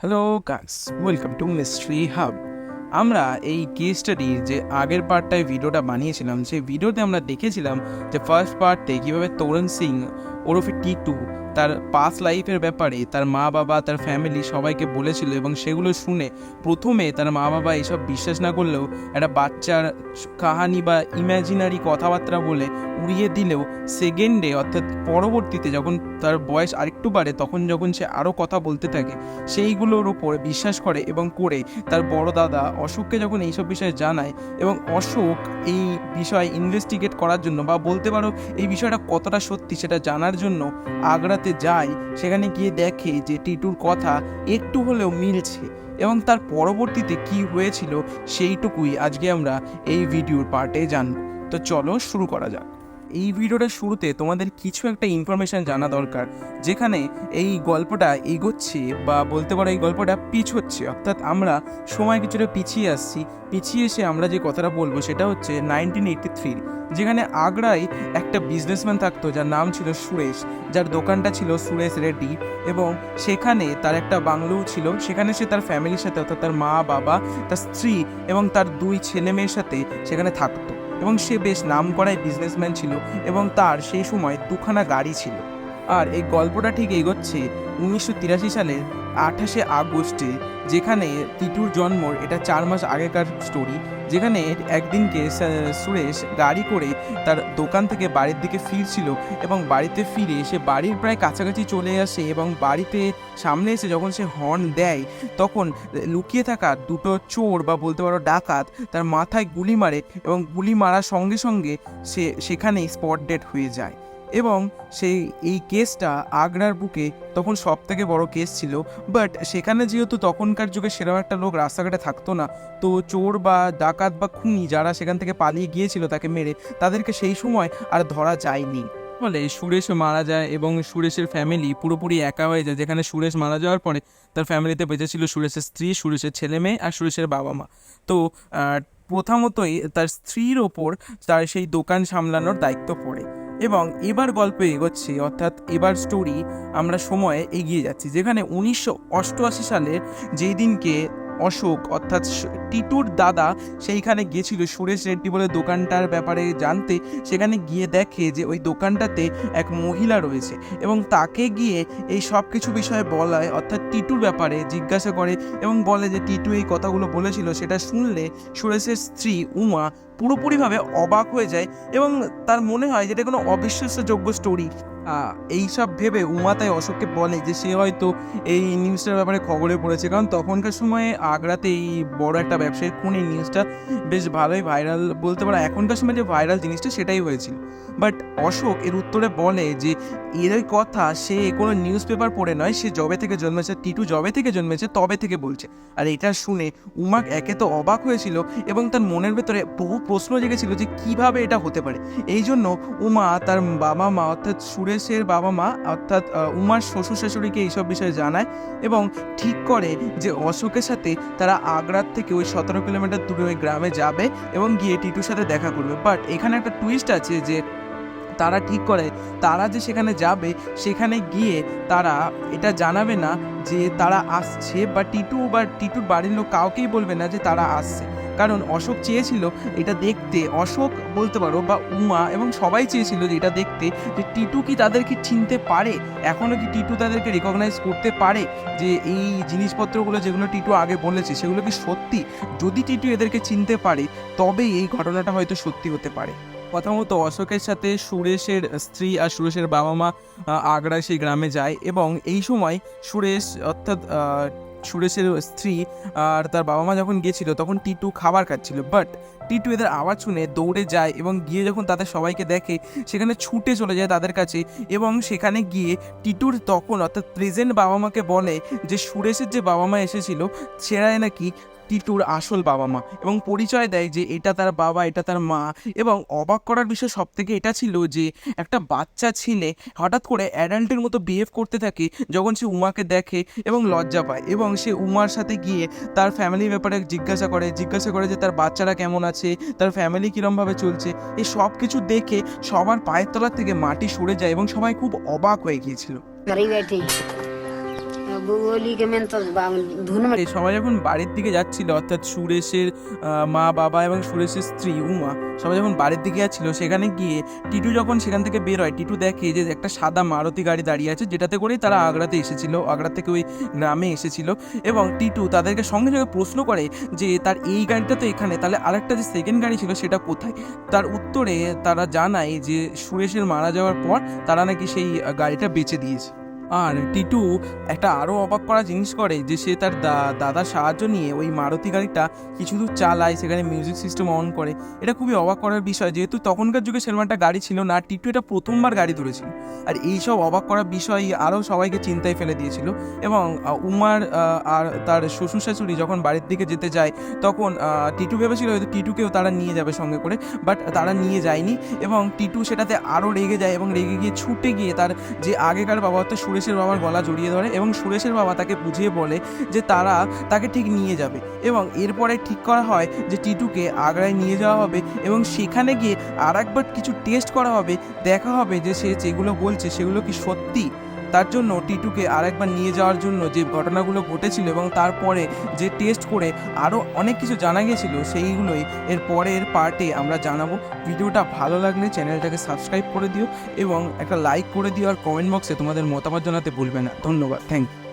Hello guys welcome to mystery hub আমরা এই case স্টাডির যে আগের পার্টটায় ভিডিওটা বানিয়েছিলাম, সেই ভিডিওতে আমরা দেখেছিলাম যে ফার্স্ট পার্টে কীভাবে তরুণ সিং ওরফে টি টু তার পাস লাইফের ব্যাপারে তার মা বাবা, তার ফ্যামিলি সবাইকে বলেছিল এবং সেগুলো শুনে প্রথমে তার মা বাবা এসব বিশ্বাস না করলেও একটা বাচ্চার কাহানি বা ইম্যাজিনারি কথাবার্তা বলে উড়িয়ে দিলেও সেকেন্ডে অর্থাৎ পরবর্তীতে যখন তার বয়স আরেকটু বাড়ে, তখন যখন সে আরও কথা বলতে থাকে, সেইগুলোর ওপর বিশ্বাস করে এবং করে তার বড় দাদা অশোককে যখন এইসব বিষয়ে জানায় এবং অশোক এই বিষয় ইনভেস্টিগেট করার জন্য বা বলতে পারো এই বিষয়টা কতটা সত্যি সেটা জানার জন্য আগ্রাতে যায় সেখানে গিয়ে দেখে যে টিটুর কথা একটু হলেও মিলছে এবং তার পরবর্তীতে কি হয়েছিল সেইটুকুই আজকে আমরা এই ভিডিওর পার্টে জানব। তো চলো শুরু করা যাক। এই ভিডিওটার শুরুতে তোমাদের কিছু একটা ইনফরমেশন জানা দরকার, যেখানে এই গল্পটা এগোচ্ছে বা বলতে পারো এই গল্পটা পিছোচ্ছে। অর্থাৎ আমরা সময় কিছুটা পিছিয়ে আসছি, পিছিয়ে এসে আমরা যে কথাটা বলব সেটা হচ্ছে নাইনটিন এইটটি থ্রি যেখানে আগ্রায় একটা বিজনেসম্যান থাকতো, যার নাম ছিল সুরেশ, যার দোকানটা ছিল সুরেশ রেড্ডি এবং সেখানে তার একটা বাংলোও ছিল, সেখানে সে তার ফ্যামিলির সাথে, অর্থাৎ তার মা, বাবা, তার স্ত্রী এবং তার দুই ছেলে মেয়ের সাথে সেখানে থাকতো। এবং সে বেশ নাম করায় বিজনেসম্যান ছিল এবং তার সেই সময় দুখানা গাড়ি ছিল। আর এই গল্পটা ঠিক এগোচ্ছে উনিশশো তিরাশি সালের আঠাশে আগস্টে যেখানে টিটুর জন্মর, এটা চার মাস আগেকার স্টোরি যেখানে একদিনকে সুরেশ গাড়ি করে তার দোকান থেকে বাড়ির দিকে ফিরছিল এবং বাড়িতে ফিরে সে বাড়ির প্রায় কাছাকাছি চলে আসে এবং বাড়িতে সামনে এসে যখন সে হর্ন দেয়, তখন লুকিয়ে থাকা দুটো চোর বা বলতে পারো ডাকাত তার মাথায় গুলি মারে এবং গুলি মারার সঙ্গে সঙ্গে সে, সেখানেই স্পট ডেড হয়ে যায়। এবং সেই, এই কেসটা আগ্রার বুকে তখন সব থেকে বড় কেস ছিল। বাট সেখানে যেহেতু তখনকার যুগে সেরকম একটা লোক রাস্তাঘাটে থাকতো না, তো চোর বা ডাকাত বা খুনি যারা সেখান থেকে পালিয়ে গিয়েছিল তাকে মেরে, তাদেরকে সেই সময় আর ধরা যায়নি। ফলে সুরেশও মারা যায় এবং সুরেশের ফ্যামিলি পুরোপুরি একা হয়ে যায়। যেখানে সুরেশ মারা যাওয়ার পরে তার ফ্যামিলিতে বেঁচে ছিল সুরেশের স্ত্রী, সুরেশের ছেলে মেয়ে আর সুরেশের বাবা মা। তো প্রথমতই তার স্ত্রীর ওপর তার সেই দোকান সামলানোর দায়িত্ব পড়ে। এবং এবার গল্প এগোচ্ছি, অর্থাৎ এবার স্টোরি আমরা সময়ে এগিয়ে যাচ্ছি। যেখানে উনিশশো সালের যেই দিনকে অশোক, অর্থাৎ টিটুর দাদা সেইখানে গিয়েছিল। সুরেশ রেড্ডি বলে দোকানটার ব্যাপারে জানতে সেখানে গিয়ে দেখে যে ওই দোকানটাতে এক মহিলা রয়েছে এবং তাকে গিয়ে এই সব কিছু বিষয়ে বলায়, অর্থাৎ টিটুর ব্যাপারে জিজ্ঞাসা করে এবং বলে যে টিটু এই কথাগুলো বলেছিল সেটা শুনলে সুরেশের স্ত্রী উমা পুরোপুরিভাবে অবাক হয়ে যায় এবং তার মনে হয় যেটা কোনো অবিশ্বাস্যযোগ্য স্টোরি এই সব ভেবে উমা তাই অশোককে বলে যে সে হয়তো এই নিউজটার ব্যাপারে খবরে পড়েছে। কারণ তখনকার সময়ে আগ্রাতে এই বড় একটা ব্যবসায়িক খুন এই নিউজটা বেশ ভালোই ভাইরাল বলতে পারো। এখনকার সময় যে ভাইরাল জিনিসটা সেটাই হয়েছিল। বাট অশোক এর উত্তরে বলে যে, এর কথা, সে কোনো নিউজ পেপার পড়ে নয়। সে জবে থেকে জন্মেছে, টিটু জবে থেকে জন্মেছে, তবে থেকে বলছে। আর এটা শুনে উমাক একে তো অবাক হয়েছিল এবং তার মনের ভেতরে বহু প্রশ্ন জেগেছিল যে, কীভাবে এটা হতে পারে? এই জন্য উমা তার বাবা মা অর্থাৎ সুরেশের বাবা মা, অর্থাৎ উমার শ্বশুর শাশুড়িকে এইসব বিষয়ে জানায় এবং ঠিক করে যে অশোকের সাথে তারা আগ্রার থেকে ওই সতেরো কিলোমিটার দূরে ওই গ্রামে যাবে এবং গিয়ে টিটুর সাথে দেখা করবে। বাট এখানে একটা টুইস্ট আছে যে তারা ঠিক করে, তারা যে সেখানে যাবে, সেখানে গিয়ে তারা এটা জানাবে না যে তারা আসছে বা টিটু বা টিটুর বাড়ির লোক কাউকেই বলবে না যে তারা আসছে। কারণ অশোক চেয়েছিল এটা দেখতে। অশোক বলতে পারো বা উমা এবং সবাই চেয়েছিল যে এটা দেখতে যে টিটু কি তাদেরকে চিনতে পারে? এখনও কি টিটু তাদেরকে রেকগনাইজ করতে পারে যে এই জিনিসপত্রগুলো যেগুলো টিটু আগে বলেছে সেগুলো কি সত্যি? যদি টিটু এদেরকে চিনতে পারে তবেই এই ঘটনাটা হয়তো সত্যি হতে পারে। প্রথমত অশোকের সাথে সুরেশের স্ত্রী আর সুরেশের বাবা মা আহ, আগ্রায় সেই গ্রামে যায় এবং এই সময় সুরেশ অর্থাৎ সুরেশের স্ত্রী আর তার বাবা মা যখন গিয়েছিল, তখন টিটু খাবার খাচ্ছিল। বাট টিটু এদের আওয়াজ শুনে দৌড়ে যায় এবং গিয়ে যখন তাদের সবাইকে দেখে, সেখানে ছুটে চলে যায় তাদের কাছে এবং সেখানে গিয়ে টিটুর তখন অর্থাৎ প্রেজেন্ট বাবা মাকে বলে যে, সুরেশের যে বাবা মা এসেছিল, সেরাই নাকি টিটুর আসল বাবা মা এবং পরিচয় দেয় যে এটা তার বাবা, এটা তার মা এবং অবাক করার বিষয় সব থেকে এটা ছিল যে একটা বাচ্চা ছেলে হঠাৎ করে অ্যাডাল্টের মতো বিহেভ করতে থাকে যখন সে উমাকে দেখে এবং লজ্জা পায় এবং সে উমার সাথে গিয়ে তার ফ্যামিলির ব্যাপারে জিজ্ঞাসা করে জিজ্ঞাসা করে যে তার বাচ্চারা কেমন আছে, তার ফ্যামিলি কীরমভাবে চলছে। এই সব কিছু দেখে সবার পায়ের তলার থেকে মাটি সরে যায় এবং সবাই খুব অবাক হয়ে গিয়েছিল। সবাই যখন বাড়ির দিকে যাচ্ছিল, অর্থাৎ সুরেশের মা, বাবা এবং সুরেশের স্ত্রী, উমা, সবাই যখন বাড়ির দিকে যাচ্ছিল, সেখানে গিয়ে টিটু যখন সেখান থেকে বের হয়, টিটু দেখে যে একটা সাদা মারুতি গাড়ি দাঁড়িয়ে আছে, যেটাতে করেই তারা আগ্রাতে এসেছিল, আগ্রা থেকে ওই গ্রামে এসেছিল। এবং টিটু তাদেরকে সঙ্গে সঙ্গে প্রশ্ন করে যে, তার এই গাড়িটা তো এখানে, তাহলে আরেকটা যে সেকেন্ড গাড়ি ছিল, সেটা কোথায়? তার উত্তরে তারা জানায় যে, সুরেশের মারা যাওয়ার পর তারা নাকি সেই গাড়িটা বেচে দিয়েছে। আর টিটু একটা আরও অবাক করা জিনিস করে যে সে তার দাদার সাহায্য নিয়ে ওই মারুতি গাড়িটা কিছু দূর চালায়, সেখানে মিউজিক সিস্টেম অন করে। এটা খুবই অবাক করার বিষয়, যেহেতু তখনকার যুগে সেরকম একটা গাড়ি ছিল না, টিটু এটা প্রথমবার গাড়ি ধরেছিল। আর এইসব অবাক করার বিষয় আরও সবাইকে চিন্তায় ফেলে দিয়েছিল। এবং উমার আর তার শ্বশুর শাশুড়ি যখন বাড়ির দিকে যেতে যায়, তখন টিটু ভেবেছিল হয়তো টিটুকেও তারা নিয়ে যাবে সঙ্গে করে বাট তারা নিয়ে যায়নি। এবং টিটু সেটাতে আরও রেগে যায় এবং রেগে গিয়ে ছুটে গিয়ে তার যে আগেকার বাবা অর্থাৎ সুরেশের বাবার গলা জড়িয়ে ধরে এবং সুরেশের বাবা তাকে বুঝিয়ে বলে যে তারা তাকে ঠিক নিয়ে যাবে এবং এরপরে ঠিক করা হয় যে টিটুকে আগ্রায় নিয়ে যাওয়া হবে এবং সেখানে গিয়ে আর একবার কিছু টেস্ট করা হবে, দেখা হবে যে সে যেগুলো বলছে সেগুলো কি সত্যি? তার জন্য টিটুকে আরেকবার নিয়ে যাওয়ার জন্য যে ঘটনাগুলো ঘটেছিল এবং তারপরে যে টেস্ট করে আরও অনেক কিছু জানা গেছিল সেইগুলোই এর পরের পার্টে আমরা জানাব। ভিডিওটা ভালো লাগলে চ্যানেলটাকে সাবস্ক্রাইব করে দিও এবং একটা লাইক করে দিও আর কমেন্ট বক্সে তোমাদের মতামত জানাতে ভুলবে না। ধন্যবাদ। Thank you